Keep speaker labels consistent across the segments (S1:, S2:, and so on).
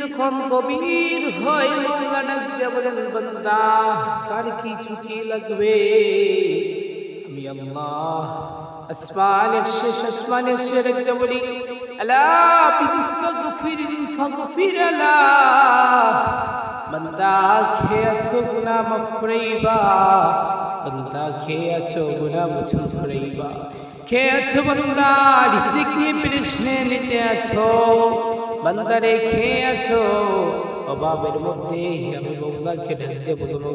S1: যখন গভীর হয় মৌলা ডাক দিয়া বলেন, বান্দা, কার কি ছুটি লাগবে? আমি আল্লাহ, আসমানের শেষ আসমানের শেষ একটা বলি নিতে আছো। বান্দারে খেয়ে আছো অভাবের মধ্যে আমি মৌলাকে ডাকতে বলো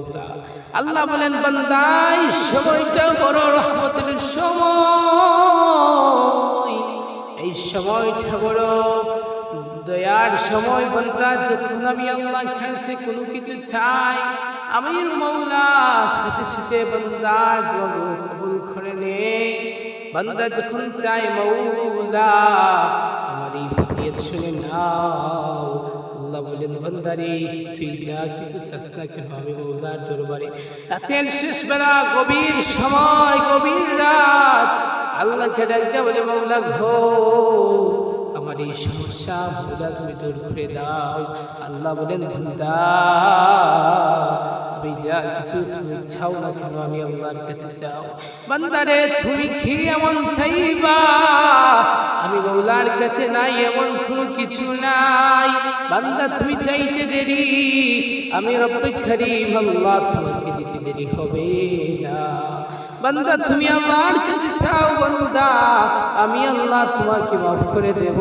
S1: আল্লাহ বলেন, বান্দা, এই সময়টা বড় রহমতের সময়। এই সময়টা বড় দয়ার সময়, বান্দা, যখন আমি আল্লাহ খেলছে কোনো কিছু চাই, আমি মৌলা, সাথে সাথে বান্দার দোয়া কবুল করে নে। বান্দা যখন চাই মৌলা আমার এই ফরিয়াদ শুনে নাও। আল্লাহ বলেন, বান্দারে, তুই যা কিছু চাস না কেন, আমি মৌলার দরবারে। রাতের শেষ বেলা গভীর সময়, গভীর রাত, আল্লাহকে ডাকতে বলে মৌলা ঘো আমার এই সমস্যা মৌলা তুমি দূর করে দাও। আল্লাহ বলেন, বান্দা, আমি যা কিছু তুমি চাও না কেন, আমি আল্লাহর কাছে চাও। বান্দারে, তুমি কি এমন চাইবা? আমি মৌলার কাছে নাই, এমন কোনো কিছু নাই। বান্দা, তুমি চাইতে দেরি। আমি রব্বে করিম, আল্লাহ তোমাকে দিতে দেরি হবে না। বান্দা, তুমি আল্লাহর কাছে চাও, বান্দা। আমি আল্লাহ তোমাকে মাফ করে দেব।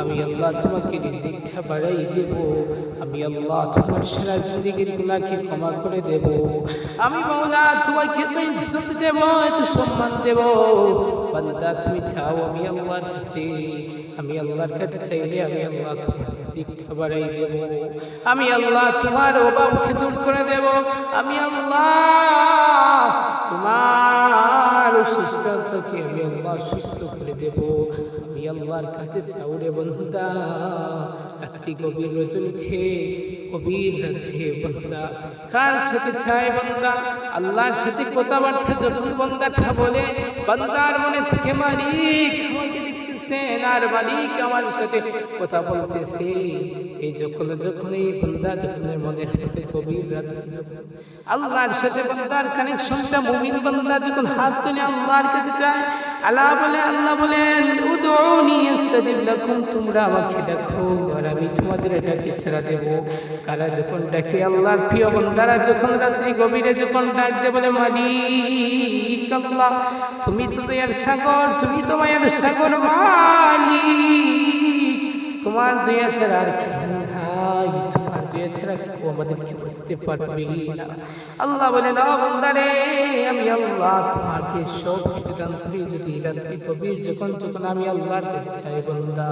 S1: আমি আল্লাহ তোমাকে রিজিকটা বাড়াই দেব। আমি আল্লাহ তোমার সারা জিন্দগির গুণাকে ক্ষমা করে দেব। আমি মৌলা তোমাকে তো ইজ্জত দেব, এত সম্মান দেব। বান্দা, তুমি চাও আমি আল্লাহর কাছে, আমি আল্লাহর কাছে চাইলে আমি আল্লাহ তোমার রিজিকটা বাড়াই দেব। আমি আল্লাহ তোমার অভাবকে দূর করে দেব। আমি আল্লাহ তোমার সুস্থতাকে আমি আল্লাহ সুস্থ করে দেব। আমি আল্লাহর কাছে চাউরে বন্ধা রাত্রি গভীর রজনীতে কবির রাতে বন্দা। কার সাথে ছায় বন্ধা আল্লাহর সাথে কথাবার্তা যখন বন্দাটা বলে, বন্দার মনে থেকে মালিক, আমাকে দেখতেছেন আর মালিক আমার সাথে কথা বলতেছে। এই যখন যখন এই বন্দা, যখন মনের হাতে গভীর রাত আল্লাহর সাথে বন্দার কানেকশনটা মুমিন বন্দা যখন হাত তুলে আল্লাহর কাছে চায় আল্লাহ বলে, আল্লাহ বলেন, উদউনি আস্তাজিব লাকুম, তোমরা আমাকে ডাকো আর আমি তোমাদের ডাকে সেরা দেব। কারা যখন ডাকে আল্লাহর প্রিয় বন্দারা যখন রাত্রি গভীরে যখন ডাক দে বলে, মালিক আল্লাহ, তুমি তো দয়ার সাগর, তুমি তো মায়ের সাগর মালিক। তোমার দয়া ছাড়া আর নাই তোমার দয়া ছাড়া কেউ আমাদেরকে বুঝতে পারবে। না আল্লাহ বলে না বন্দারে, আমি আল্লাহ তোমাকে সব কিছু দান করি যদি রাত্রি কবির যখন যখন আমি আল্লাহর কাছে চাই, বন্দা।